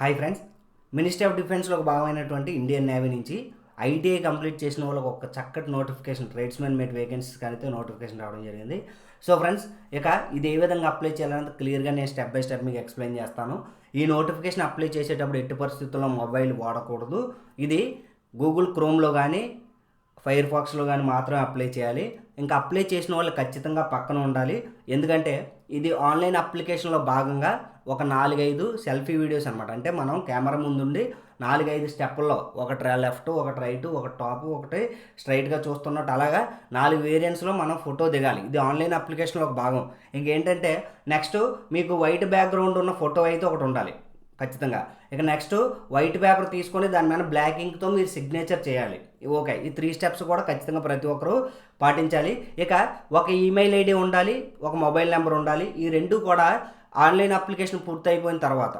Hi friends ministry of డిఫెన్స్లో ఒక భాగమైనటువంటి ఇండియన్ నేవీ నుంచి ఐటీఐ కంప్లీట్ చేసిన వాళ్ళకి ఒక చక్కటి నోటిఫికేషన్ ట్రేడ్స్మెన్ మేట్ వేకెన్సీస్ అయితే నోటిఫికేషన్ రావడం జరిగింది. సో ఫ్రెండ్స్ ఇక ఇది ఏ విధంగా అప్లై చేయాలనేది క్లియర్గా నేను స్టెప్ బై స్టెప్ మీకు ఎక్స్ప్లెయిన్ చేస్తాను. ఈ నోటిఫికేషన్ అప్లై చేసేటప్పుడు ఎట్టి పరిస్థితుల్లో మొబైల్ వాడకూడదు. ఇది గూగుల్ క్రోమ్లో కానీ ఫైర్ ఫాక్స్లో కానీ మాత్రమే అప్లై చేయాలి. ఇంకా అప్లై చేసిన వాళ్ళు ఖచ్చితంగా పక్కన ఉండాలి. ఎందుకంటే ఇది ఆన్లైన్ అప్లికేషన్లో భాగంగా ఒక నాలుగైదు సెల్ఫీ వీడియోస్ అనమాట అంటే మనం కెమెరా ముందుండి నాలుగైదు స్టెప్పుల్లో ఒకటి లెఫ్ట్ ఒకటి రైట్ ఒకటి టాప్ ఒకటి స్ట్రైట్గా చూస్తున్నట్టు అలాగా నాలుగు వేరియంట్స్లో మనం ఫోటో దిగాలి. ఇది ఆన్లైన్ అప్లికేషన్లో ఒక భాగం. ఇంకేంటంటే నెక్స్ట్ మీకు వైట్ బ్యాక్గ్రౌండ్ ఉన్న ఫోటో అయితే ఒకటి ఉండాలి. ఖచ్చితంగా. ఇక నెక్స్ట్ వైట్ పేపర్ తీసుకొని దాని మీద బ్లాక్ ఇంక్తో మీరు సిగ్నేచర్ చేయాలి. ఓకే. ఈ త్రీ స్టెప్స్ కూడా ఖచ్చితంగా ప్రతి ఒక్కరూ పాటించాలి. ఇక ఒక ఈమెయిల్ ఐడి ఉండాలి ఒక మొబైల్ నెంబర్ ఉండాలి. ఈ రెండు కూడా ఆన్లైన్ అప్లికేషన్ పూర్తయిపోయిన తర్వాత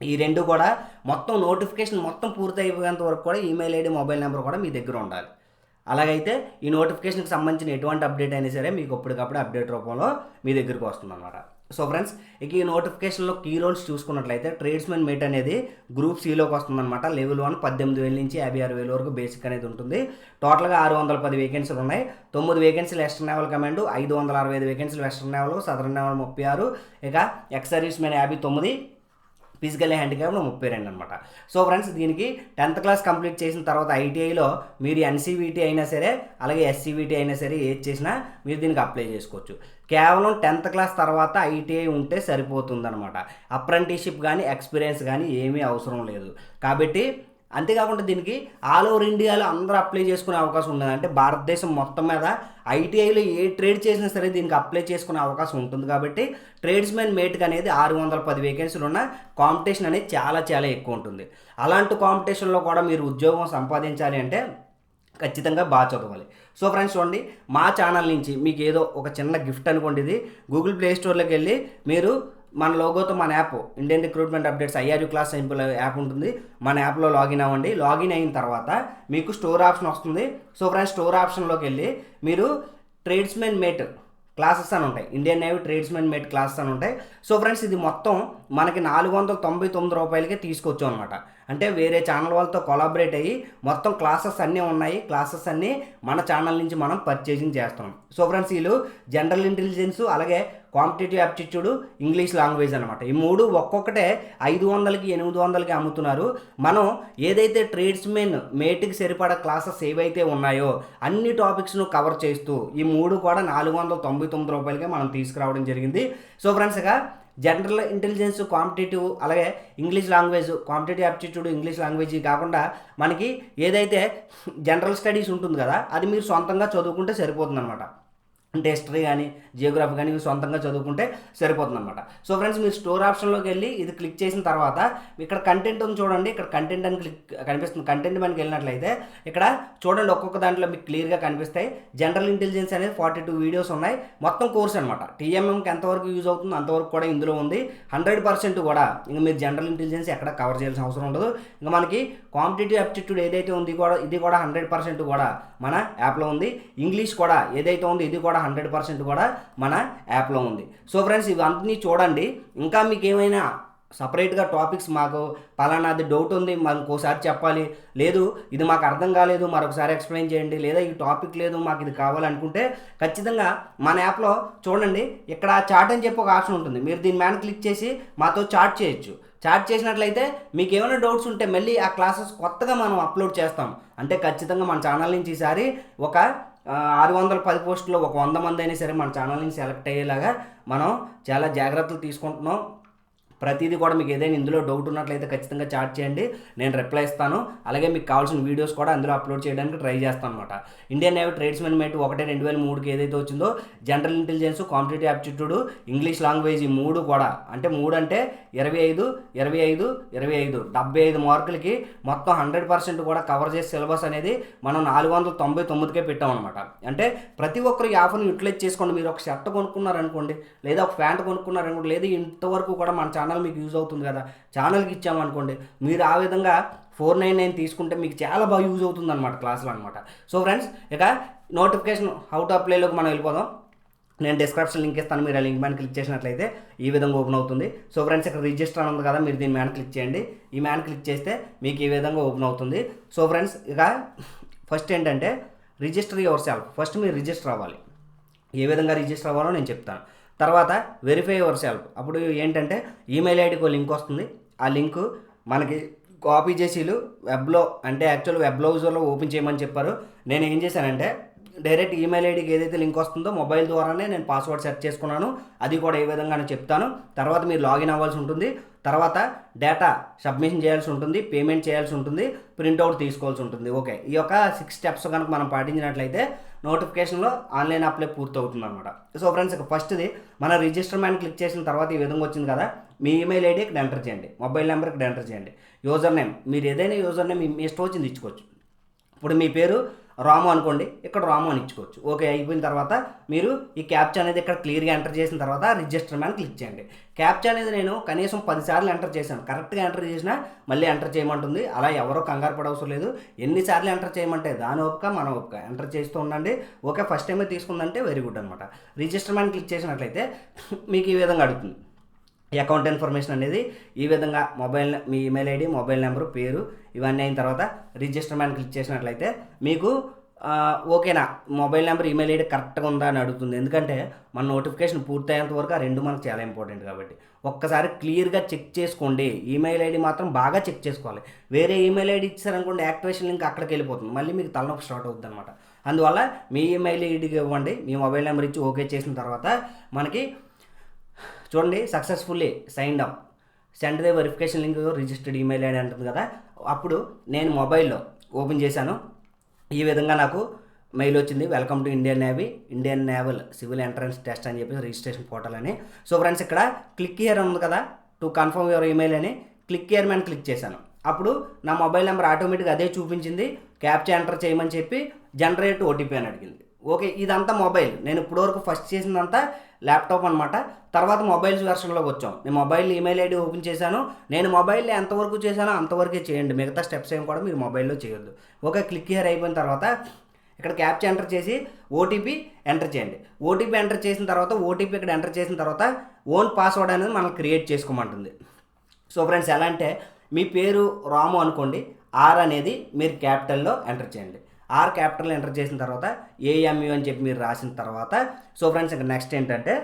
ఈ రెండు కూడా మొత్తం నోటిఫికేషన్ మొత్తం పూర్తి అయిపోయేంత వరకు కూడా ఈమెయిల్ ఐడి మొబైల్ నెంబర్ కూడా మీ దగ్గర ఉండాలి. అలాగైతే ఈ నోటిఫికేషన్కి సంబంధించిన ఎటువంటి అప్డేట్ అయినా సరే మీకు ఎప్పటికప్పుడు అప్డేట్ రూపంలో మీ దగ్గరికి వస్తుంది అనమాట సో ఫ్రెండ్స్ ఇక ఈ నోటిఫికేషన్లో కీ రోల్స్ చూసుకున్నట్లయితే ట్రేడ్స్మెన్ మీట్ అనేది గ్రూప్ సిలోకి వస్తుందన్నమాట. లెవెల్ వన్ పద్దెనిమిది వేల నుంచి యాభై ఆరు వేల వరకు బేసిక్ అనేది ఉంటుంది. టోటల్గా ఆరు వందల పది వేకెన్సీలు ఉన్నాయి. తొమ్మిది వేకెన్సీలు వెస్టర్న్ నేవల్ కమాండ్ ఐదు వందల అరవై ఐదు వేకెన్సీలు వెస్టర్న్ నేవల్ సదరన్ నేవల్ ముప్పై ఆరు. ఇక ఎక్స్ సర్వీస్ మెన్ యాభై తొమ్మిది ఫిజికల్ హ్యాండిక్యాప్ ముప్పై రెండు అనమాట సో ఫ్రెండ్స్ దీనికి టెన్త్ క్లాస్ కంప్లీట్ చేసిన తర్వాత ఐటీఐలో మీరు ఎన్సీవీటీ అయినా సరే అలాగే ఎస్సీవీటీ అయినా సరే ఏది చేసినా మీరు దీనికి అప్లై చేసుకోవచ్చు. కేవలం టెన్త్ క్లాస్ తర్వాత ఐటీఐ ఉంటే సరిపోతుందనమాట అప్రెంటిషిప్ కానీ ఎక్స్పీరియన్స్ కానీ ఏమీ అవసరం లేదు. కాబట్టి అంతేకాకుండా దీనికి ఆల్ ఓవర్ ఇండియాలో అందరూ అప్లై చేసుకునే అవకాశం ఉండదు అంటే భారతదేశం మొత్తం మీద ఐటీఐలో ఏ ట్రేడ్ చేసినా సరే దీనికి అప్లై చేసుకునే అవకాశం ఉంటుంది. కాబట్టి ట్రేడ్స్మెన్ మేట్కి అనేది ఆరు వందల పది వేకెన్సీలు ఉన్న కాంపిటీషన్ అనేది చాలా చాలా ఎక్కువ ఉంటుంది. అలాంటి కాంపిటీషన్లో కూడా మీరు ఉద్యోగం సంపాదించాలి అంటే ఖచ్చితంగా బాగా చదవాలి. సో ఫ్రెండ్స్ చూడండి మా ఛానల్ నుంచి మీకు ఏదో ఒక చిన్న గిఫ్ట్ అనుకోండి ఇది. గూగుల్ ప్లే స్టోర్లోకి వెళ్ళి మీరు మన లోగోతో మన app Indian recruitment updates IRU class simple app ఉంటుంది. మన యాప్లో లాగిన్ అవ్వండి. లాగిన్ అయిన తర్వాత మీకు స్టోర్ ఆప్షన్ వస్తుంది. సో ఫ్రెండ్స్ స్టోర్ ఆప్షన్లోకి వెళ్ళి మీరు ట్రేడ్స్మెన్ మేట్ క్లాసెస్ అని ఉంటాయి. Indian navy tradesmen mate classes అని ఉంటాయి. సో ఫ్రెండ్స్ ఇది మొత్తం మనకి నాలుగు వందల తొంభై తొమ్మిది రూపాయలకే తీసుకొచ్చాం అనమాట అంటే వేరే ఛానల్ వాళ్ళతో కొలాబరేట్ అయ్యి మొత్తం క్లాసెస్ అన్నీ ఉన్నాయి. క్లాసెస్ అన్నీ మన ఛానల్ నుంచి మనం పర్చేసింగ్ చేస్తున్నాం. సో ఫ్రెండ్స్ వీళ్ళు జనరల్ ఇంటెలిజెన్స్ అలాగే కాంపిటేటివ్ యాప్టిట్యూడ్ ఇంగ్లీష్ లాంగ్వేజ్ అనమాట ఈ మూడు ఒక్కొక్కటే ఐదు వందలకి ఎనిమిది వందలకి అమ్ముతున్నారు. మనం ఏదైతే ట్రేడ్స్మెన్ మేట్కి సరిపడా క్లాసెస్ ఏవైతే ఉన్నాయో అన్ని టాపిక్స్ను కవర్ చేస్తూ ఈ మూడు కూడా నాలుగు వందల తొంభై తొమ్మిది రూపాయలకే మనం తీసుకురావడం జరిగింది. సో ఫ్రెండ్స్గా జనరల్ ఇంటెలిజెన్స్ కాంపిటేటివ్ అలాగే English language competitive aptitude English language కాకుండా మనకి ఏదైతే జనరల్ స్టడీస్ ఉంటుంది కదా అది మీరు సొంతంగా చదువుకుంటే సరిపోతుంది అనమాట అంటే హిస్టరీ కానీ జియోగ్రఫీ కానీ మీరు సొంతంగా చదువుకుంటే సరిపోతుంది అనమాట సో ఫ్రెండ్స్ మీరు స్టోర్ ఆప్షన్లోకి వెళ్ళి ఇది క్లిక్ చేసిన తర్వాత ఇక్కడ కంటెంట్ ఉంది చూడండి. ఇక్కడ కంటెంట్ అని క్లిక్ కనిపిస్తుంది. కంటెంట్ మనకి వెళ్ళినట్లయితే ఇక్కడ చూడండి ఒక్కొక్క దాంట్లో మీకు క్లియర్గా కనిపిస్తాయి. జనరల్ ఇంటెలిజెన్స్ అనేది ఫార్టీ టూ వీడియోస్ ఉన్నాయి. మొత్తం కోర్స్ అనమాట టీఎంఎంకి ఎంతవరకు యూజ్ అవుతుంది అంతవరకు కూడా ఇందులో ఉంది. హండ్రెడ్ పర్సెంట్ కూడా ఇంకా మీరు జనరల్ ఇంటెలిజెన్స్ ఎక్కడ కవర్ చేయాల్సిన అవసరం ఉండదు. ఇంకా మనకి కాంపిటేటివ్ అప్టిట్యూడ్ ఏదైతే ఉంది కూడా ఇది కూడా హండ్రెడ్ పర్సెంట్ కూడా మన యాప్లో ఉంది. ఇంగ్లీష్ కూడా ఏదైతే ఉంది ఇది కూడా హండ్రెడ్ పర్సెంట్ కూడా మన యాప్లో ఉంది. సో ఫ్రెండ్స్ ఇవన్నీ చూడండి. ఇంకా మీకు ఏమైనా సపరేట్గా టాపిక్స్ మాకు పలానాది డౌట్ ఉంది మాకు ఇంకోసారి చెప్పాలి. లేదు ఇది మాకు అర్థం కాలేదు మరొకసారి ఎక్స్ప్లెయిన్ చేయండి. లేదా ఈ టాపిక్ లేదు మాకు ఇది కావాలనుకుంటే ఖచ్చితంగా మన యాప్లో చూడండి. ఇక్కడ చాట్ అని చెప్పి ఒక ఆప్షన్ ఉంటుంది. మీరు దీని మీద క్లిక్ చేసి మాతో చాట్ చేయొచ్చు. చాట్ చేసినట్లయితే మీకు ఏమైనా డౌట్స్ ఉంటే మళ్ళీ ఆ క్లాసెస్ కొత్తగా మనం అప్లోడ్ చేస్తాం. అంటే ఖచ్చితంగా మన ఛానల్ నుంచి ఈసారి ఒక ఆరు వందల పది పోస్టులో ఒక వంద మంది అయినా సరే మన ఛానల్ నుంచి సెలెక్ట్ అయ్యేలాగా మనం చాలా జాగ్రత్తలు తీసుకుంటున్నాం. ప్రతిదీ కూడా మీకు ఏదైనా ఇందులో డౌట్ ఉన్నట్లయితే ఖచ్చితంగా చాట్ చేయండి. నేను రిప్లై ఇస్తాను. అలాగే మీకు కావాల్సిన వీడియోస్ కూడా అందులో అప్లోడ్ చేయడానికి ట్రై చేస్తాను అనమాట ఇండియన్ నేవీ ట్రేడ్స్మెన్ మేట్ ఒకటి రెండు వేల మూడుకి ఏదైతే వచ్చిందో general intelligence competitive aptitude English language ఈ మూడు కూడా అంటే మూడు అంటే ఇరవై ఐదు ఇరవై ఐదు ఇరవై ఐదు డెబ్బై ఐదు మార్కులకి మొత్తం హండ్రెడ్ పర్సెంట్ కూడా కవర్ చేసే సిలబస్ అనేది మనం నాలుగు వందల తొంభై తొమ్మిదికే పెట్టాం అనమాట అంటే ప్రతి ఒక్కరు ఈ ఆఫర్ని యూటిలైజ్ చేసుకోండి. మీరు ఒక షర్ట్ కొనుక్కున్నారనుకోండి లేదా ఒక ప్యాంట్ కొనుక్కున్నారనుకోండి లేదా ఇంతవరకు కూడా మన ఛానల్ ఛానల్ మీకు యూజ్ అవుతుంది కదా ఛానల్కి ఇచ్చామనుకోండి మీరు ఆ విధంగా ఫోర్ నైన్ నైన్ తీసుకుంటే మీకు చాలా బాగా యూజ్ అవుతుంది అనమాట క్లాసులు అనమాట సో ఫ్రెండ్స్ ఇక నోటిఫికేషన్ హౌ టు అప్లైలోకి మనం వెళ్ళిపోదాం. నేను డిస్క్రిప్షన్ లింక్ ఇస్తాను మీరు ఆ లింక్ మీద క్లిక్ చేసినట్లయితే ఈ విధంగా ఓపెన్ అవుతుంది. సో ఫ్రెండ్స్ ఇక్కడ రిజిస్టర్ అని ఉంది కదా మీరు దీని మీద క్లిక్ చేయండి. ఈ మ్యాన్ క్లిక్ చేస్తే మీకు ఈ విధంగా ఓపెన్ అవుతుంది. సో ఫ్రెండ్స్ ఇక ఫస్ట్ ఏంటంటే రిజిస్టర్ యువర్ సెల్ఫ్. ఫస్ట్ మీరు రిజిస్టర్ అవ్వాలి. ఏ విధంగా రిజిస్టర్ అవ్వాలో నేను చెప్తాను. తర్వాత వెరిఫై యువర్ సెల్ఫ్ అప్పుడు ఏంటంటే ఈమెయిల్ ఐడికి ఒక లింక్ వస్తుంది. ఆ లింక్ మనకి కాపీ చేసిలు వెబ్లో అంటే యాక్చువల్ వెబ్ బ్రౌజర్లో ఓపెన్ చేయమని చెప్పారు. నేను ఏం చేశానంటే డైరెక్ట్ ఈమెయిల్ ఐడికి ఏదైతే లింక్ వస్తుందో మొబైల్ ద్వారానే నేను పాస్వర్డ్ సెట్ చేసుకున్నాను. అది కూడా ఏ విధంగా నేను చెప్తాను. తర్వాత మీరు లాగిన్ అవ్వాల్సి ఉంటుంది. తర్వాత డేటా సబ్మిషన్ చేయాల్సి ఉంటుంది. పేమెంట్ చేయాల్సి ఉంటుంది. ప్రింట్అవుట్ తీసుకోవాల్సి ఉంటుంది. ఓకే ఈ యొక్క సిక్స్ స్టెప్స్ కనుక మనం పాటించినట్లయితే నోటిఫికేషన్లో ఆన్లైన్ అప్లై పూర్తవుతుంది అనమాట సో ఫ్రెండ్స్ ఇక ఫస్ట్ది మన రిజిస్టర్ మ్యాన్ క్లిక్ చేసిన తర్వాత ఈ విధంగా వచ్చింది కదా మీ ఈమెయిల్ ఐడి ఇక్కడ ఎంటర్ చేయండి మొబైల్ నెంబర్ ఇక్కడ ఎంటర్ చేయండి. యూజర్ నేమ్ మీరు ఏదైనా యూజర్ నేమ్ మీ ఇష్టం వచ్చింది ఇచ్చుకోవచ్చు. ఇప్పుడు మీ పేరు రాము అనుకోండి ఇక్కడ రాము అని ఇచ్చుకోవచ్చు. ఓకే అయిపోయిన తర్వాత మీరు ఈ క్యాప్చా అనేది ఇక్కడ క్లియర్గా ఎంటర్ చేసిన తర్వాత రిజిస్టర్ మ్యాన్ క్లిక్ చేయండి. క్యాప్చా అనేది నేను కనీసం పదిసార్లు ఎంటర్ చేశాను. కరెక్ట్గా ఎంటర్ చేసినా మళ్ళీ ఎంటర్ చేయమంటుంది. అలా ఎవరో కంగారు పడవసరం లేదు. ఎన్నిసార్లు ఎంటర్ చేయమంటే దాని ఓపిక మన ఓపిక. ఎంటర్ చేస్తూ ఉండండి. ఓకే ఫస్ట్ టైమే తీసుకుందంటే వెరీ గుడ్ అనమాట రిజిస్టర్ మ్యాన్ క్లిక్ చేసినట్లయితే మీకు ఈ విధంగా అడుగుతుంది. అకౌంట్ ఇన్ఫర్మేషన్ అనేది ఈ విధంగా మొబైల్ మీ ఈమెయిల్ ఐడి మొబైల్ నెంబరు పేరు ఇవన్నీ అయిన తర్వాత రిజిస్టర్ మ్యాన్ క్లిక్ చేసినట్లయితే మీకు ఓకేనా? మొబైల్ నెంబర్ ఈమెయిల్ ఐడి కరెక్ట్గా ఉందా అని అడుగుతుంది. ఎందుకంటే మన నోటిఫికేషన్ పూర్తయ్యేంత వరకు ఆ రెండు మనకు చాలా ఇంపార్టెంట్ కాబట్టి. ఒక్కసారి క్లియర్గా చెక్ చేసుకోండి. ఈమెయిల్ ఐడి మాత్రం బాగా చెక్ చేసుకోవాలి. వేరే ఈమెయిల్ ఐడి ఇచ్చారనుకోండి యాక్టివేషన్ లింక్ అక్కడికి వెళ్ళిపోతుంది. మళ్ళీ మీకు తలనొప్పి స్టార్ట్ అవుతుంది అనమాట అందువల్ల మీ ఈమెయిల్ ఐడికి ఇవ్వండి. మీ మొబైల్ నెంబర్ ఇచ్చి ఓకే చేసిన తర్వాత మనకి చూడండి successfully signed up send the verification link registered email ID అంటుంది కదా. అప్పుడు నేను మొబైల్లో ఓపెన్ చేశాను. ఈ విధంగా నాకు మెయిల్ వచ్చింది. Welcome to Indian navy. Indian naval civil entrance test అని చెప్పి రిజిస్ట్రేషన్ పోర్టల్ అని. సో ఫ్రెండ్స్ ఇక్కడ క్లిక్ ఇయర్ ఉంది కదా. టు కన్ఫర్మ్ యువర్ ఈమెయిల్ అని క్లిక్ ఇయర్ మ్యాన్ క్లిక్ చేశాను. అప్పుడు నా మొబైల్ నెంబర్ ఆటోమేటిక్గా అదే చూపించింది. క్యాప్చా ఎంటర్ చేయమని చెప్పి జనరేట్ ఓటీపీ అని అడిగింది. ఓకే ఇదంతా మొబైల్. నేను ఇప్పటివరకు ఫస్ట్ చేసిందంతా ల్యాప్టాప్ అనమాట తర్వాత మొబైల్స్ వెర్షన్లోకి వచ్చాం. నేను మొబైల్ ఈమెయిల్ ఐడి ఓపెన్ చేశాను. నేను మొబైల్లో ఎంతవరకు చేశానో అంతవరకే చేయండి. మిగతా స్టెప్స్ ఏం కూడా మీరు మొబైల్లో చేయొద్దు. ఓకే క్లిక్ హియర్ అయిపోయిన తర్వాత ఇక్కడ క్యాప్చ ఎంటర్ చేసి ఓటీపీ ఎంటర్ చేయండి. ఓటీపీ ఎంటర్ చేసిన తర్వాత ఓటీపీ ఇక్కడ ఎంటర్ చేసిన తర్వాత ఓన్ పాస్వర్డ్ అనేది మనం క్రియేట్ చేసుకోమంటుంది. సో ఫ్రెండ్స్ ఎలా అంటే మీ పేరు రాము అనుకోండి. ఆర్ అనేది మీరు క్యాపిటల్లో ఎంటర్ చేయండి. ఆర్ క్యాపిటల్ ఎంటర్ చేసిన తర్వాత ఏఎంయు అని చెప్పి మీరు రాసిన తర్వాత. సో ఫ్రెండ్స్ ఇంకా నెక్స్ట్ ఏంటంటే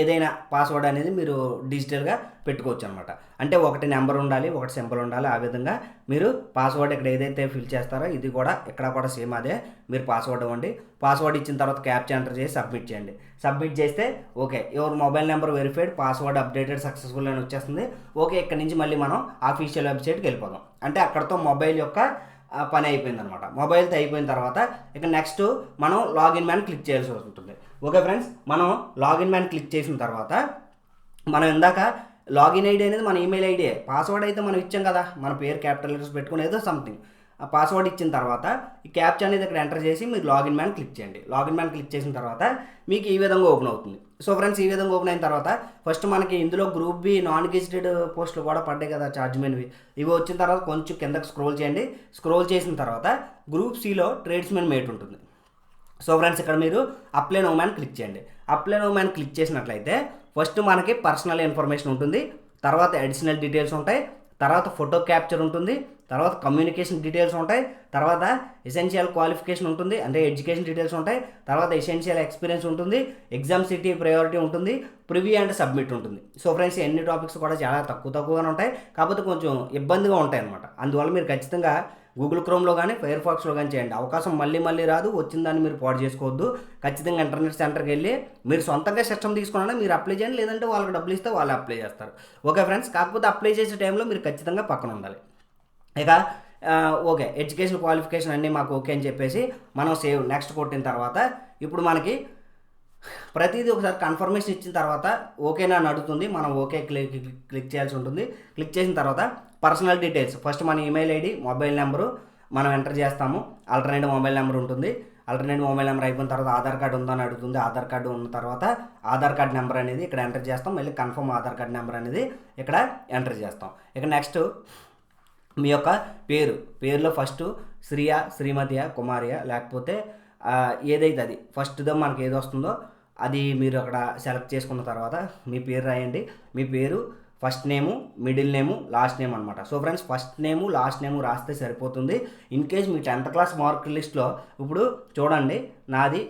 ఏదైనా పాస్వర్డ్ అనేది మీరు డిజిటల్గా పెట్టుకోవచ్చు అనమాట అంటే ఒకటి నెంబర్ ఉండాలి ఒకటి సింబల్ ఉండాలి ఆ విధంగా మీరు పాస్వర్డ్ ఇక్కడ ఏదైతే ఫిల్ చేస్తారో ఇది కూడా ఇక్కడ కూడా సేమ్ అదే. మీరు పాస్వర్డ్ ఇవ్వండి. పాస్వర్డ్ ఇచ్చిన తర్వాత క్యాప్చా ఎంటర్ చేసి సబ్మిట్ చేయండి. సబ్మిట్ చేస్తే okay your mobile number verified password updated successful అని వచ్చేస్తుంది. ఓకే ఇక్కడ నుంచి మళ్ళీ మనం ఆఫీషియల్ వెబ్సైట్కి వెళ్ళిపోదాం. అంటే అక్కడతో మొబైల్ యొక్క పని అయిపోయింది అనమాట మొబైల్తో అయిపోయిన తర్వాత ఇక నెక్స్ట్ మనం లాగిన్ మ్యాన్ క్లిక్ చేయాల్సి ఉంటుంది ఓకే ఫ్రెండ్స్ మనం లాగిన్ మ్యాన్ క్లిక్ చేసిన తర్వాత మనం ఇందాక లాగిన్ ఐడి అనేది మన ఈమెయిల్ ఐడి పాస్వర్డ్ అయితే మనం ఇచ్చాం కదా. మన పేరు క్యాపిటల్ లెటర్స్ పెట్టుకుని ఏదో సంథింగ్ ఆ పాస్వర్డ్ ఇచ్చిన తర్వాత ఈ క్యాప్చా అనేది ఇక్కడ ఎంటర్ చేసి మీరు లాగిన్ మ్యాన్ క్లిక్ చేయండి. లాగిన్ మ్యాన్ క్లిక్ చేసిన తర్వాత మీకు ఈ విధంగా ఓపెన్ అవుతుంది. సో ఫ్రెండ్స్ ఈ విధంగా ఓపెన్ అయిన తర్వాత ఫస్ట్ మనకి ఇందులో గ్రూప్ బి నాన్ గెజిటెడ్ పోస్టులు కూడా పడ్డాయి కదా చార్జ్మెన్వి ఇవి వచ్చిన తర్వాత కొంచెం కిందకి స్క్రోల్ చేయండి. స్క్రోల్ చేసిన తర్వాత గ్రూప్ సిలో ట్రేడ్స్మెన్ మేట్ ఉంటుంది. సో ఫ్రెండ్స్ ఇక్కడ మీరు అప్లైన్ ఓమెన్ క్లిక్ చేయండి. అప్లైన్ ఓమెన్ క్లిక్ చేసినట్లయితే ఫస్ట్ మనకి పర్సనల్ ఇన్ఫర్మేషన్ ఉంటుంది. తర్వాత అడిషనల్ డీటెయిల్స్ ఉంటాయి. తర్వాత ఫోటో క్యాప్చర్ ఉంటుంది. తర్వాత కమ్యూనికేషన్ డీటెయిల్స్ ఉంటాయి తర్వాత ఎసెన్షియల్ క్వాలిఫికేషన్ ఉంటుంది అంటే ఎడ్యుకేషన్ డీటెయిల్స్ ఉంటాయి తర్వాత ఎసెన్షియల్ ఎక్స్పీరియన్స్ ఉంటుంది ఎగ్జామ్ సిటీ ప్రయారిటీ ఉంటుంది ప్రివ్యూ అండ్ సబ్మిట్ ఉంటుంది. సో ఫ్రెండ్స్ ఎన్ని టాపిక్స్ కూడా చాలా తక్కువ తక్కువగానే ఉంటాయి కాకపోతే కొంచెం ఇబ్బందిగా ఉంటాయి అనమాట అందువల్ల మీరు ఖచ్చితంగా గూగుల్ క్రోమ్లో కానీ ఫైర్ ఫాక్స్లో కానీ చేయండి. అవకాశం మళ్ళీ మళ్ళీ రాదు వచ్చిన దాన్ని మీరు పాడు చేసుకోవద్దు. ఖచ్చితంగా ఇంటర్నెట్ సెంటర్కి వెళ్ళి మీరు సొంతంగా సిస్టమ్ తీసుకున్నా మీరు అప్లై చేయండి లేదంటే వాళ్ళకి డబ్బులు ఇస్తే వాళ్ళు అప్లై చేస్తారు. ఓకే ఫ్రెండ్స్ కాకపోతే అప్లై చేసే టైంలో మీరు ఖచ్చితంగా పక్కన ఉండాలి. ఇక ఓకే ఎడ్యుకేషన్ క్వాలిఫికేషన్ అన్నీ మాకు ఓకే అని చెప్పేసి మనం సేవ్ నెక్స్ట్ కొట్టిన తర్వాత ఇప్పుడు మనకి ప్రతిదీ ఒకసారి కన్ఫర్మేషన్ ఇచ్చిన తర్వాత ఓకేనా అని అడుగుతుంది. మనం ఓకే క్లిక్ క్లిక్- చేయాల్సి ఉంటుంది. క్లిక్ చేసిన తర్వాత పర్సనల్ డీటెయిల్స్. ఫస్ట్ మన ఈమెయిల్ ఐడి మొబైల్ నెంబరు మనం ఎంటర్ చేస్తాము. ఆల్టర్నేట్ మొబైల్ నెంబర్ ఉంటుంది. ఆల్టర్నేట్ మొబైల్ నెంబర్ అయిపోయిన తర్వాత ఆధార్ కార్డు ఉందని అడుగుతుంది. ఆధార్ కార్డు ఉన్న తర్వాత ఆధార్ కార్డ్ నెంబర్ అనేది ఇక్కడ ఎంటర్ చేస్తాం. మళ్ళీ కన్ఫర్మ్ ఆధార్ కార్డ్ నెంబర్ అనేది ఇక్కడ ఎంటర్ చేస్తాం. ఇక నెక్స్ట్ మీ యొక్క పేరు పేరులో ఫస్ట్ శ్రీయ శ్రీమతియ కుమారియ లేకపోతే ఏదైతే అది ఫస్ట్దో మనకి ఏది వస్తుందో అది మీరు అక్కడ సెలెక్ట్ చేసుకున్న తర్వాత మీ పేరు రాయండి. మీ పేరు first name middle name last name అనమాట so friends first name last name రాస్తే సరిపోతుంది. ఇన్ కేస్ మీ టెన్త్ క్లాస్ మార్క్ లిస్ట్లో ఇప్పుడు చూడండి నాది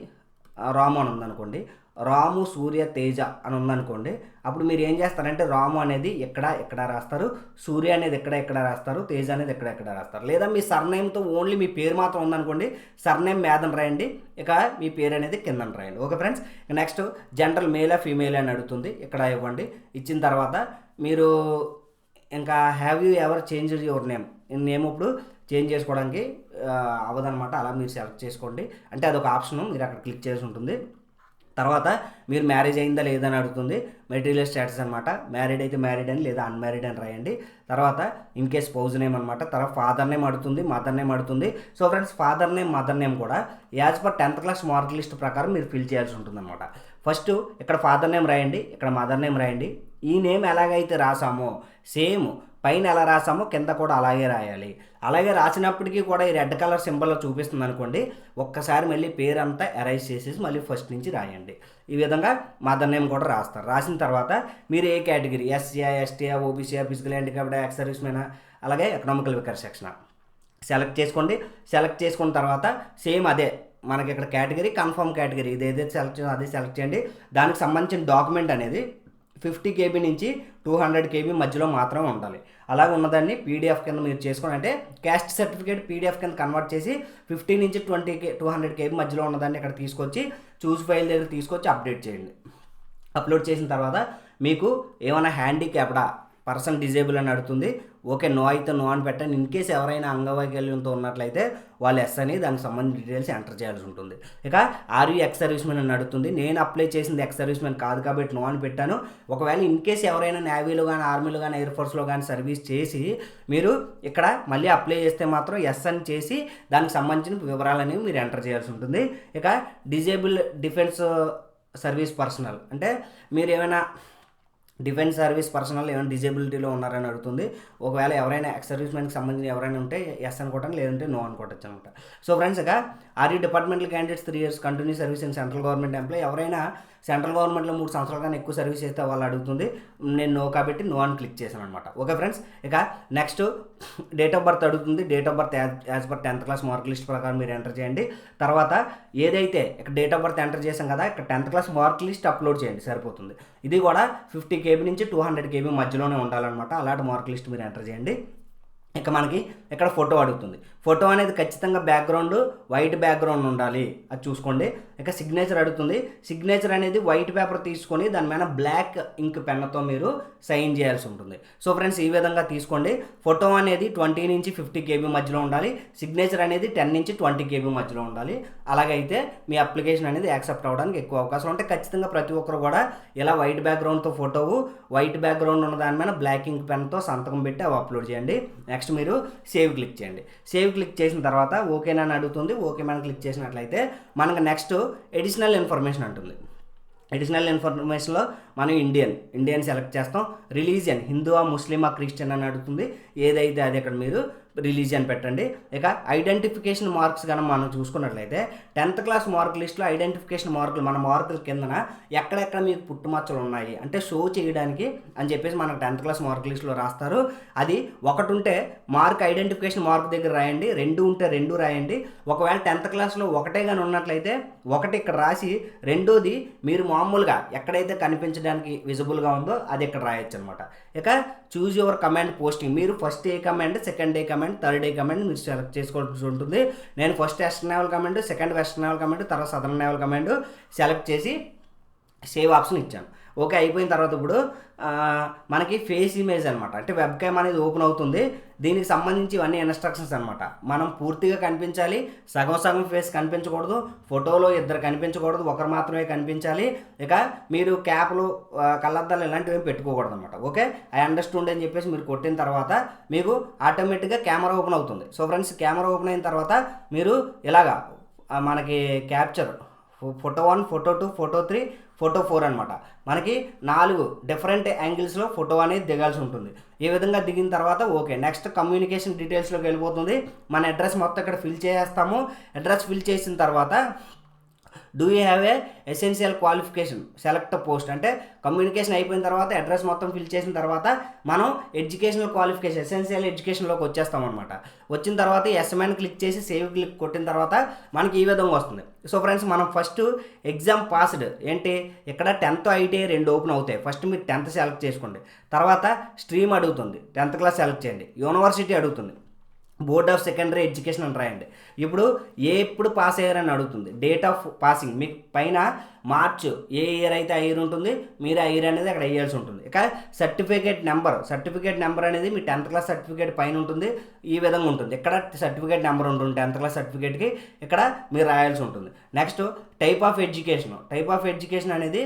రామన్ ఉందనుకోండి రాము సూర్య తేజ అని ఉందనుకోండి అప్పుడు మీరు ఏం చేస్తారంటే రాము అనేది ఎక్కడ ఎక్కడ రాస్తారు సూర్య అనేది ఎక్కడ ఎక్కడ రాస్తారు తేజ అనేది ఎక్కడ ఎక్కడ రాస్తారు. లేదా మీ సర్నేమ్తో ఓన్లీ మీ పేరు మాత్రం ఉందనుకోండి సర్నేమ్ మీదన రాయండి ఇక మీ పేరు అనేది కిందన రాయండి. ఓకే ఫ్రెండ్స్ నెక్స్ట్ జనరల్ మేలా ఫీమేల్ అని అడుగుతుంది ఇక్కడ ఇవ్వండి. ఇచ్చిన తర్వాత మీరు ఇంకా have you ever change your name name ఇప్పుడు చేంజ్ చేసుకోవడానికి అవ్వదనమాట అలా మీరు సెలెక్ట్ చేసుకోండి. అంటే అదొక ఆప్షన్ మీరు అక్కడ క్లిక్ చేసి ఉంటుంది. తర్వాత మీరు మ్యారేజ్ అయిందా లేదా అని అడుగుతుంది. మెటీరియల్ స్టేటస్ అనమాట మ్యారీడ్ అయితే మ్యారీడ్ అని లేదా అన్మ్యారీడ్ అని రాయండి. తర్వాత ఇన్ కేస్ స్పౌజ్ నేమ్ అనమాట తర్వాత ఫాదర్ నేమ్ అడుగుతుంది మదర్ నేమ్ అడుగుతుంది. So friends father name mother name కూడా as per tenth class mark list ప్రకారం మీరు ఫిల్ చేయాల్సి ఉంటుంది అనమాట ఫస్ట్ ఇక్కడ ఫాదర్ నేమ్ రాయండి ఇక్కడ మదర్ నేమ్ రాయండి. ఈ నేమ్ ఎలాగైతే రాసామో సేమ్ పైన ఎలా రాసామో కింద కూడా అలాగే రాయాలి. అలాగే రాసినప్పటికీ కూడా ఈ రెడ్ కలర్ సింబల్లో చూపిస్తుంది అనుకోండి ఒక్కసారి మళ్ళీ పేరంతా ఎరైజ్ చేసేసి మళ్ళీ ఫస్ట్ నుంచి రాయండి. ఈ విధంగా మదర్ నేమ్ కూడా రాస్తారు. రాసిన తర్వాత మీరు ఏ కేటగిరీ? ఎస్సీఆ ఎస్టీఆ ఓబీసీఆ ఫిజికల్ హ్యాండిక్యాప్డ్ ఎక్స్ సర్వీస్మెన్ అలాగే ఎకనామికల్ వికర్ సెక్షన్? సెలెక్ట్ చేసుకోండి. సెలెక్ట్ చేసుకున్న తర్వాత సేమ్ అదే మనకి ఇక్కడ కేటగిరీ కన్ఫర్మ్ కేటగిరీ. ఇది ఏదైతే సెలెక్ట్ చేయాలో అదే సెలెక్ట్ చేయండి. దానికి సంబంధించిన డాక్యుమెంట్ అనేది ఫిఫ్టీ కేబీ నుంచి టూ హండ్రెడ్ కేబీ మధ్యలో మాత్రమే ఉండాలి. అలాగ ఉన్నదాన్ని పీడిఎఫ్ కింద మీరు చేసుకుని అంటే క్యాస్ట్ సర్టిఫికేట్ పీడిఎఫ్ కింద కన్వర్ట్ చేసి ఫిఫ్టీ నుంచి twenty K two hundred KB మధ్యలో ఉన్నదాన్ని ఇక్కడ తీసుకొచ్చి చూస్ ఫైల్ దగ్గర తీసుకొచ్చి అప్డేట్ చేయండి. అప్లోడ్ చేసిన తర్వాత మీకు ఏమైనా హ్యాండిక్యాప్డా పర్సన్ డిజేబుల్ అని అడుగుతుంది. ఓకే నో అయితే నో అని పెట్టండి. ఇన్ కేసు ఎవరైనా అంగవైకల్యంతో ఉన్నట్లయితే వాళ్ళు ఎస్ అని దానికి సంబంధించిన డీటెయిల్స్ ఎంటర్ చేయాల్సి ఉంటుంది. ఇక ఆర్యూ ఎక్స్ సర్వీస్మెన్ అని అడుగుతుంది. నేను అప్లై చేసింది ఎక్స్ సర్వీస్మెన్ కాదు కాబట్టి నో అని పెట్టాను. ఒకవేళ ఇన్ కేసు ఎవరైనా నేవీలో కానీ ఆర్మీలో కానీ ఎయిర్ ఫోర్స్లో కానీ సర్వీస్ చేసి మీరు ఇక్కడ మళ్ళీ అప్లై చేస్తే మాత్రం ఎస్ అని చేసి దానికి సంబంధించిన వివరాలనేవి మీరు ఎంటర్ చేయాల్సి ఉంటుంది. ఇక డిజేబుల్ డిఫెన్స్ సర్వీస్ పర్సనల్ అంటే మీరు ఏమైనా డిఫెన్స్ సర్వీస్ పర్సనల్ ఏమైనా డిజేబిలిటీలో ఉన్నారని అడుగుతుంది. ఒకవేళ ఎవరైనా ఎక్స్ సర్వీస్మెన్కి సంబంధించిన ఎవరైనా ఉంటే ఎస్ అనుకోవటం లేదంటే నో అనుకోవచ్చు అనమాట. సో ఫ్రెండ్స్ ఇక are departmental candidates three years continue service in central government employ ఎవరైనా సెంట్రల్ గవర్నమెంట్లో మూడు సంవత్సరాల కన్నా ఎక్కువ సర్వీస్ చేస్తే వాళ్ళు అడుగుతుంది. నేను నో కాబట్టి నో అని క్లిక్ చేశాను అనమాట ఓకే ఫ్రెండ్స్ ఇక నెక్స్ట్ డేట్ ఆఫ్ బర్త్ అడుగుతుంది. Date of birth as per tenth class mark list ప్రకారం మీరు ఎంటర్ చేయండి. తర్వాత ఏదైతే ఇక్కడ డేట్ ఆఫ్ బర్త్ ఎంటర్ చేసాం కదా ఇక్కడ tenth class mark list upload చేయండి సరిపోతుంది. ఇది కూడా ఫిఫ్టీ కేబీ నుంచి టూ హండ్రెడ్ కేబీ మధ్యలోనే ఉండాలన్నమాట. అలాంటి మార్క్ లిస్ట్ మీరు ఎంటర్ చేయండి. ఇక మనకి ఇక్కడ ఫోటో అడుగుతుంది. ఫోటో అనేది ఖచ్చితంగా బ్యాక్గ్రౌండ్ వైట్ బ్యాక్గ్రౌండ్ ఉండాలి. అది చూసుకోండి. ఇక సిగ్నేచర్ అడుగుతుంది. సిగ్నేచర్ అనేది వైట్ పేపర్ తీసుకొని దాని మీద బ్లాక్ ఇంక్ పెన్నుతో మీరు సైన్ చేయాల్సి ఉంటుంది. సో ఫ్రెండ్స్ ఈ విధంగా తీసుకోండి. ఫోటో అనేది ట్వంటీ నుంచి ఫిఫ్టీ కేబీ మధ్యలో ఉండాలి. సిగ్నేచర్ అనేది టెన్ నుంచి ట్వంటీ కేబీ మధ్యలో ఉండాలి. అలాగైతే మీ అప్లికేషన్ అనేది యాక్సెప్ట్ అవ్వడానికి ఎక్కువ అవకాశం ఉంటే ఖచ్చితంగా ప్రతి ఒక్కరు కూడా ఇలా వైట్ బ్యాక్గ్రౌండ్తో ఫోటో వైట్ బ్యాక్గ్రౌండ్ ఉన్న దాని మీద బ్లాక్ ఇంక్ పెన్తో సంతకం పెట్టి అవి అప్లోడ్ చేయండి. నెక్స్ట్ మీరు సేవ్ క్లిక్ చేయండి. సేవ్ క్లిక్ చేసిన తర్వాత ఓకేనని అడుగుతుంది ఓకే మనం క్లిక్ చేసినట్లయితే మనకు నెక్స్ట్ ఎడిషనల్ ఇన్ఫర్మేషన్ అంటుంది. అడిషనల్ ఇన్ఫర్మేషన్లో మనం ఇండియన్ ఇండియన్ సెలెక్ట్ చేస్తాం. రిలీజియన్ హిందువా ముస్లిమా క్రిస్టియన్ అని అడుగుతుంది. ఏదైతే అది అక్కడ మీరు రిలీజియన్ పెట్టండి. ఇక ఐడెంటిఫికేషన్ మార్క్స్ కనుక మనం చూసుకున్నట్లయితే టెన్త్ క్లాస్ మార్క్ లిస్ట్లో ఐడెంటిఫికేషన్ మార్కులు మన మార్కుల కిందన ఎక్కడెక్కడ మీకు పుట్టుమచ్చలు ఉన్నాయి? అంటే షో చేయడానికి అని చెప్పేసి మనకు టెన్త్ క్లాస్ మార్క్ లిస్ట్లో రాస్తారు. అది ఒకటి ఉంటే మార్క్ ఐడెంటిఫికేషన్ మార్క్ దగ్గర రాయండి రెండు ఉంటే రెండు రాయండి. ఒకవేళ టెన్త్ క్లాస్లో ఒకటే కానీ ఉన్నట్లయితే ఒకటి ఇక్కడ రాసి రెండోది మీరు మామూలుగా ఎక్కడైతే కనిపించడానికి విజిబుల్గా ఉందో అది ఇక్కడ రాయొచ్చు అనమాట ఇక చూజ్ యువర్ కమాండ్ పోస్టింగ్. మీరు ఫస్ట్ ఏ కమాండ్ సెకండ్ ఏ కమాండ్ థర్డ్ ఏ కమాండ్ మీరు సెలెక్ట్ చేసుకోవాల్సి ఉంటుంది. నేను first western naval command second western naval command తర్వాత సదర్న్ నేవల్ కమాండ్ సెలెక్ట్ చేసి సేవ్ ఆప్షన్ ఇచ్చాను. ఓకే అయిపోయిన తర్వాత ఇప్పుడు మనకి ఫేస్ ఇమేజ్ అనమాట అంటే వెబ్ క్యామ్ అనేది ఓపెన్ అవుతుంది. దీనికి సంబంధించి ఇవన్నీ ఇన్స్ట్రక్షన్స్ అనమాట మనం పూర్తిగా కనిపించాలి. సగం సగం ఫేస్ కనిపించకూడదు. ఫోటోలో ఇద్దరు కనిపించకూడదు. ఒకరు మాత్రమే కనిపించాలి. ఇక మీరు క్యాప్లు కళ్ళద్దాలు ఇలాంటివి ఏమి పెట్టుకోకూడదు అనమాట ఓకే? ఐ అండర్స్టూండ్ అని చెప్పేసి మీరు కొట్టిన తర్వాత మీకు ఆటోమేటిక్గా కెమెరా ఓపెన్ అవుతుంది. సో ఫ్రెండ్స్ కెమెరా ఓపెన్ అయిన తర్వాత మీరు ఇలాగా మనకి capture photo one photo two photo three photo four అనమాట మనకి నాలుగు డిఫరెంట్ యాంగిల్స్లో ఫోటో అనేది దిగాల్సి ఉంటుంది. ఈ విధంగా దిగిన తర్వాత ఓకే నెక్స్ట్ కమ్యూనికేషన్ డీటెయిల్స్లోకి వెళ్ళిపోతుంది. మన అడ్రస్ మొత్తం ఇక్కడ ఫిల్ చేసేస్తాము. అడ్రస్ ఫిల్ చేసిన తర్వాత do you have a essential qualification select post అంటే కమ్యూనికేషన్ అయిపోయిన తర్వాత అడ్రస్ మొత్తం ఫిల్ చేసిన తర్వాత మనం ఎడ్యుకేషనల్ క్వాలిఫికేషన్ ఎసెన్షియల్ ఎడ్యుకేషన్లోకి వచ్చేస్తాం అనమాట వచ్చిన తర్వాత ఎస్ఎంఎన్ క్లిక్ చేసి సేవ్ క్లిక్ కొట్టిన తర్వాత మనకి ఈ విధంగా వస్తుంది. సో ఫ్రెండ్స్ మనం ఫస్ట్ ఎగ్జామ్ పాస్డ్ ఏంటి? ఇక్కడ టెన్త్ ఐటీఐ రెండు ఓపెన్ అవుతాయి. ఫస్ట్ మీరు టెన్త్ సెలెక్ట్ చేసుకోండి. తర్వాత స్ట్రీమ్ అడుగుతుంది. టెన్త్ క్లాస్ సెలెక్ట్ చేయండి. యూనివర్సిటీ అడుగుతుంది. బోర్డ్ ఆఫ్ సెకండరీ ఎడ్యుకేషన్ అని రాయండి ఇప్పుడు ఏ ఎప్పుడు పాస్ అయ్యారని అడుగుతుంది. డేట్ ఆఫ్ పాసింగ్ మీకు పైన మార్చ్. ఏ ఇయర్ అయితే ఇయర్ ఉంటుంది మీరు ఆ ఇయర్ అనేది అక్కడ వేయాల్సి ఉంటుంది. ఇక సర్టిఫికేట్ నెంబర్. సర్టిఫికేట్ నెంబర్ అనేది మీ టెన్త్ క్లాస్ సర్టిఫికేట్ పైన ఉంటుంది ఈ విధంగా ఉంటుంది. ఇక్కడ సర్టిఫికేట్ నెంబర్ ఉంటుంది టెన్త్ క్లాస్ సర్టిఫికేట్కి ఇక్కడ మీరు రాయాల్సి ఉంటుంది. Next type of education. Type of education అనేది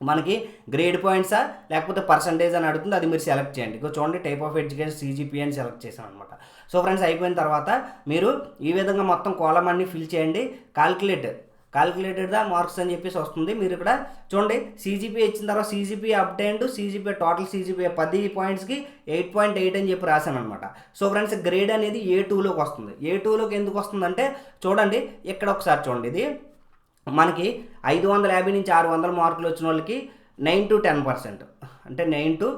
మనకి గ్రేడ్ పాయింట్సా లేకపోతే పర్సంటేజ్ అని అడుగుతుంది అది మీరు సెలెక్ట్ చేయండి. ఇక చూడండి టైప్ ఆఫ్ ఎడ్యుకేషన్ సీజీపీ అని సెలెక్ట్ చేశాను అనమాట సో ఫ్రెండ్స్ అయిపోయిన తర్వాత మీరు ఈ విధంగా మొత్తం కాలం అన్ని ఫిల్ చేయండి. కాల్కులేట్ కాల్కులేటెడ్ ద మార్క్స్ అని చెప్పేసి వస్తుంది. మీరు ఇక్కడ చూడండి సీజీపీ ఇచ్చిన తర్వాత సీజీపీ అప్డేట్ సీజీపీ టోటల్ సీజీపీ పది పాయింట్స్కి ఎయిట్ పాయింట్ ఎయిట్ అని చెప్పి రాశాను అనమాట సో ఫ్రెండ్స్ గ్రేడ్ అనేది ఏ టూలోకి వస్తుంది. ఏ టూలోకి ఎందుకు వస్తుందంటే చూడండి ఇక్కడ ఒకసారి చూడండి. ఇది మనకి ఐదు వందల యాభై నుంచి ఆరు వందల మార్కులు వచ్చిన వాళ్ళకి నైన్ టు టెన్ పర్సెంట్. అంటే nine to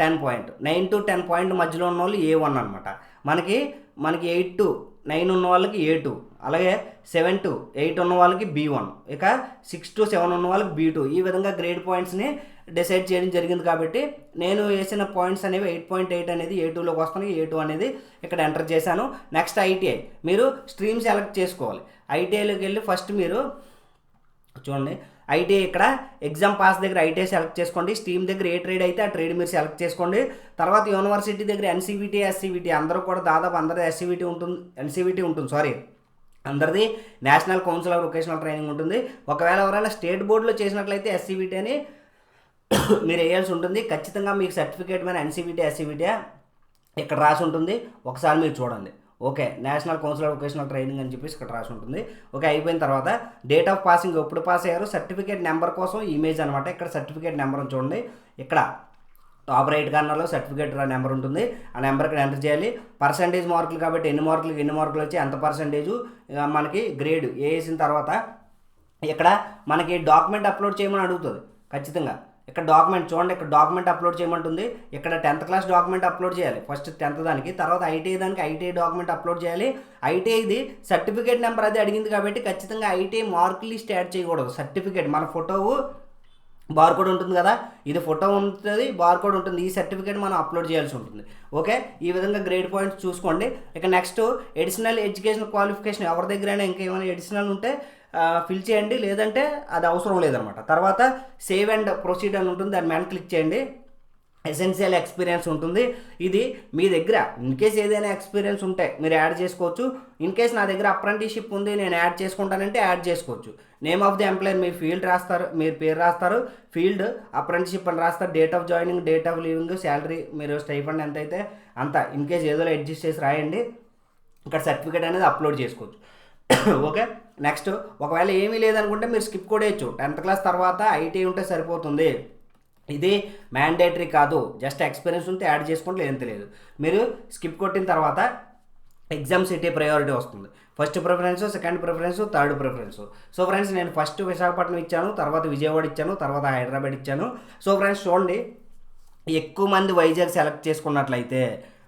ten point. Nine to ten point మధ్యలో ఉన్న వాళ్ళు ఏ వన్ అనమాట మనకి మనకి ఎయిట్ టు నైన్ ఉన్న వాళ్ళకి ఏ టూ. అలాగే సెవెన్ టు ఎయిట్ ఉన్న వాళ్ళకి బీ వన్. ఇక సిక్స్ టు సెవెన్ ఉన్న వాళ్ళకి బీ టూ. ఈ విధంగా గ్రేడ్ పాయింట్స్ని డిసైడ్ చేయడం జరిగింది కాబట్టి నేను వేసిన పాయింట్స్ అనేవి ఎయిట్ పాయింట్ ఎయిట్ అనేది ఏ టూలోకి వస్తాను ఏ టూ అనేది ఇక్కడ ఎంటర్ చేశాను. Next ITI. మీరు స్ట్రీమ్ సెలెక్ట్ చేసుకోవాలి. ఐటీఐలోకి వెళ్ళి ఫస్ట్ మీరు చూడండి. ఐటీఐ ఇక్కడ ఎగ్జామ్ పాస్ దగ్గర ఐటీఐ సెలెక్ట్ చేసుకోండి. స్టీమ్ దగ్గర ఏ ట్రేడ్ అయితే ఆ ట్రేడ్ మీరు సెలెక్ట్ చేసుకోండి. తర్వాత యూనివర్సిటీ దగ్గర ఎన్సీవిటీ ఎస్సీవిటీ అందరూ కూడా దాదాపు అందరిది ఎస్సీవిటీ ఉంటుంది ఎన్సీవిటీ ఉంటుంది సారీ అందరిది national council of vocational training ఉంటుంది. ఒకవేళ ఎవరైనా స్టేట్ బోర్డులో చేసినట్లయితే ఎస్సీవిటీ అని మీరు వేయాల్సి ఉంటుంది. ఖచ్చితంగా మీకు సర్టిఫికేట్ మీద ఎన్సీవిటీ ఎస్సీవిటీ ఇక్కడ రాసి ఉంటుంది. ఒకసారి మీరు చూడండి. Okay national council of vocational training అని చెప్పేసి ఇక్కడ రాసి ఉంటుంది. ఓకే అయిపోయిన తర్వాత డేట్ ఆఫ్ పాసింగ్ ఎప్పుడు పాస్ అయ్యారు? సర్టిఫికేట్ నెంబర్ కోసం ఇమేజ్ అనమాట ఇక్కడ సర్టిఫికేట్ నెంబర్ చూడండి. ఇక్కడ టాప్ రైట్ కార్నర్లో సర్టిఫికేట్ నెంబర్ ఉంటుంది. ఆ నెంబర్ ఇక్కడ ఎంటర్ చేయాలి. పర్సంటేజ్ మార్కులు కాబట్టి ఎన్ని మార్కులు ఎన్ని మార్కులు వచ్చి ఎంత పర్సంటేజు మనకి గ్రేడ్ వేసిన తర్వాత ఇక్కడ మనకి డాక్యుమెంట్ అప్లోడ్ చేయమని అడుగుతుంది ఖచ్చితంగా. ఇక్కడ డాక్యుమెంట్ చూడండి ఇక్కడ డాక్యుమెంట్ అప్లోడ్ చేయమంటుంది. ఇక్కడ టెన్త్ క్లాస్ డాక్యుమెంట్ అప్లోడ్ చేయాలి. ఫస్ట్ టెన్త్ దానికి తర్వాత ఐటీఐ దానికి ఐటీఐ డాక్యుమెంట్ అప్లోడ్ చేయాలి. ఐటీఐది సర్టిఫికేట్ నెంబర్ అది అడిగింది కాబట్టి ఖచ్చితంగా ఐటీఐ మార్క్ లిస్ట్ యాడ్ చేయకూడదు. సర్టిఫికేట్ మన ఫోటో బార్ కోడ్ ఉంటుంది కదా? ఇది ఫోటో ఉంటుంది బార్ కోడ్ ఉంటుంది. ఈ సర్టిఫికేట్ మనం అప్లోడ్ చేయాల్సి ఉంటుంది. ఓకే ఈ విధంగా గ్రేడ్ పాయింట్స్ చూసుకోండి. ఇక నెక్స్ట్ ఎడిషనల్ ఎడ్యుకేషన్ క్వాలిఫికేషన్ ఎవరి దగ్గరైనా ఇంకా ఏమైనా ఎడిషనల్ ఉంటే ఫిల్ చేయండి. లేదంటే అది అవసరం లేదనమాట. తర్వాత సేవ్ అండ్ ప్రొసీడ్ అని ఉంటుంది. దాని మీద క్లిక్ చేయండి. ఎసెన్షియల్ ఎక్స్పీరియన్స్ ఉంటుంది. ఇది మీ దగ్గర ఇన్ కేస్ ఏదైనా ఎక్స్పీరియన్స్ ఉంటే మీరు యాడ్ చేసుకోవచ్చు. ఇన్ కేస్ నా దగ్గర అప్రెంటిషిప్ ఉంది నేను యాడ్ చేసుకుంటానంటే యాడ్ చేసుకోవచ్చు. నేమ్ ఆఫ్ ది ఎంప్లాయర్ మీ ఫీల్డ్ రాస్తారు మీరు పేరు రాస్తారు. ఫీల్డ్ అప్రెంటిషిప్ అని రాస్తారు. Date of joining date of leaving salary మీరు స్టైఫండ్ ఎంత అయితే అంత ఇన్ కేస్ ఏదో అడ్జస్ట్ చేసి రాయండి. ఇక్కడ సర్టిఫికేట్ అనేది అప్లోడ్ చేసుకోవచ్చు. ఓకే నెక్స్ట్ ఒకవేళ ఏమీ లేదనుకుంటే మీరు స్కిప్ కూడా వేయచ్చు టెన్త్ క్లాస్ తర్వాత ఐటీ ఉంటే సరిపోతుంది. ఇది మ్యాండేటరీ కాదు. జస్ట్ ఎక్స్పీరియన్స్ ఉంటే యాడ్ చేసుకుంటే ఏం తెలియదు మీరు స్కిప్ కొట్టిన తర్వాత ఎగ్జామ్ సిటీ ప్రయారిటీ వస్తుంది. First preference second preference third preference. So friends నేను ఫస్ట్ విశాఖపట్నం ఇచ్చాను తర్వాత విజయవాడ ఇచ్చాను తర్వాత హైదరాబాద్ ఇచ్చాను. సో ఫ్రెండ్స్ చూడండి ఎక్కువ మంది వైజాగ్ సెలెక్ట్ చేసుకున్నట్లయితే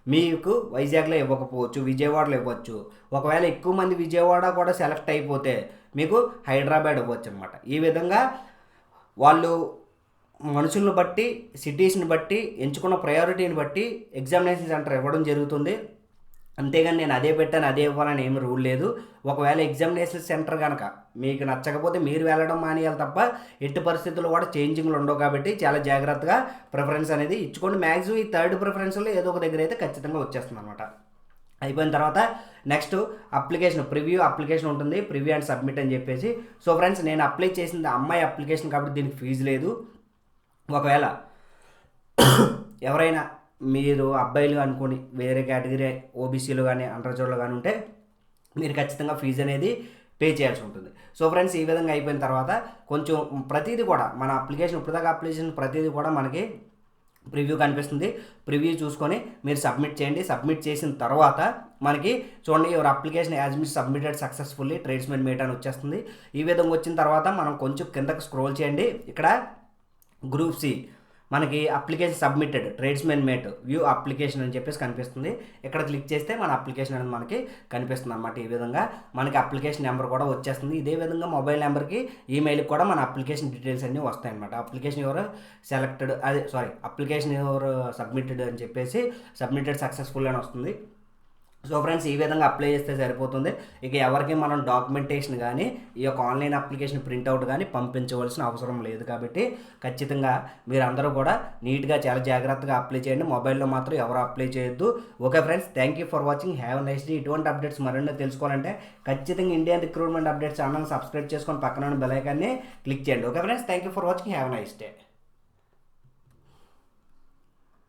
మీకు వైజాగ్లో ఇవ్వకపోవచ్చు విజయవాడలో ఇవ్వచ్చు. ఒకవేళ ఎక్కువ మంది విజయవాడ కూడా సెలెక్ట్ అయిపోతే మీకు హైదరాబాద్ ఇవ్వచ్చు అనమాట ఈ విధంగా వాళ్ళు మనుషులను బట్టి సిటీస్ని బట్టి ఎంచుకున్న ప్రయారిటీని బట్టి ఎగ్జామినేషన్ సెంటర్ ఇవ్వడం జరుగుతుంది. అంతేగాని నేను అదే పెట్టాను అదే ఇవ్వాలని ఏమి రూల్ లేదు. ఒకవేళ ఎగ్జామినేషన్ సెంటర్ కనుక మీకు నచ్చకపోతే మీరు వెళ్ళడం మానేయాలి తప్ప ఎట్టి పరిస్థితుల్లో కూడా చేంజింగ్లు ఉండవు కాబట్టి చాలా జాగ్రత్తగా ప్రిఫరెన్స్ అనేది ఇచ్చుకోండి. మ్యాక్సిమం ఈ థర్డ్ ప్రిఫరెన్స్లో ఏదో ఒక దగ్గర అయితే ఖచ్చితంగా వచ్చేస్తుంది అనమాట అయిపోయిన తర్వాత నెక్స్ట్ అప్లికేషన్ ప్రివ్యూ అప్లికేషన్ ఉంటుంది. ప్రివ్యూ అండ్ సబ్మిట్ అని చెప్పేసి. సో ఫ్రెండ్స్ నేను అప్లై చేసింది అమ్మాయి అప్లికేషన్ కాబట్టి దీనికి ఫీజు లేదు. ఒకవేళ ఎవరైనా మీరు అబ్బాయిలు అనుకోని వేరే కేటగిరీ ఓబీసీలో కానీ అండర్జోడ్లు కానీ ఉంటే మీరు ఖచ్చితంగా ఫీజు అనేది పే చేయాల్సి ఉంటుంది. సో ఫ్రెండ్స్ ఈ విధంగా అయిపోయిన తర్వాత కొంచెం ప్రతిదీ కూడా మన అప్లికేషన్ ఇప్పటిదాకా అప్లికేషన్ ప్రతిదీ కూడా మనకి ప్రివ్యూ కనిపిస్తుంది. ప్రివ్యూ చూసుకొని మీరు సబ్మిట్ చేయండి. సబ్మిట్ చేసిన తర్వాత మనకి చూడండి your application has been submitted successfully tradesmen mate అని వచ్చేస్తుంది. ఈ విధంగా వచ్చిన తర్వాత మనం కొంచెం కిందకు స్క్రోల్ చేయండి. ఇక్కడ గ్రూప్ సి మనకి application submitted tradesmen mate view application అని చెప్పేసి కనిపిస్తుంది. ఇక్కడ క్లిక్ చేస్తే మన అప్లికేషన్ అనేది మనకి కనిపిస్తుంది అనమాట ఈ విధంగా. మనకి అప్లికేషన్ నెంబర్ కూడా వచ్చేస్తుంది. ఇదే విధంగా మొబైల్ నెంబర్కి ఈమెయిల్కి కూడా మన అప్లికేషన్ డీటెయిల్స్ అన్నీ వస్తాయి అనమాట అప్లికేషన్ ఎవరు సెలెక్టెడ్ అదే సారీ అప్లికేషన్ ఎవరు సబ్మిటెడ్ అని చెప్పేసి సబ్మిటెడ్ సక్సెస్ఫుల్ అని వస్తుంది. సో ఫ్రెండ్స్ ఈ విధంగా అప్లై చేస్తే సరిపోతుంది. ఇక ఎవరికి మనం డాక్యుమెంటేషన్ కానీ ఈ యొక్క ఆన్లైన్ అప్లికేషన్ ప్రింట్అవుట్ కానీ పంపించవలసిన అవసరం లేదు కాబట్టి ఖచ్చితంగా మీరందరూ కూడా నీట్గా చాలా జాగ్రత్తగా అప్లై చేయండి. మొబైల్లో మాత్రం ఎవరు అప్లై చేయొద్దు. Okay friends thank you for watching. Have nice day. ఇటువంటి అప్డేట్స్ మరెన్నో తెలుసుకోవాలంటే ఖచ్చితంగా Indian recruitment updates channel subscribe చేసుకొని పక్కన బెల్ ఐకాన్ని క్లిక్ చేయండి. Okay friends thank you for watching. Have nice day.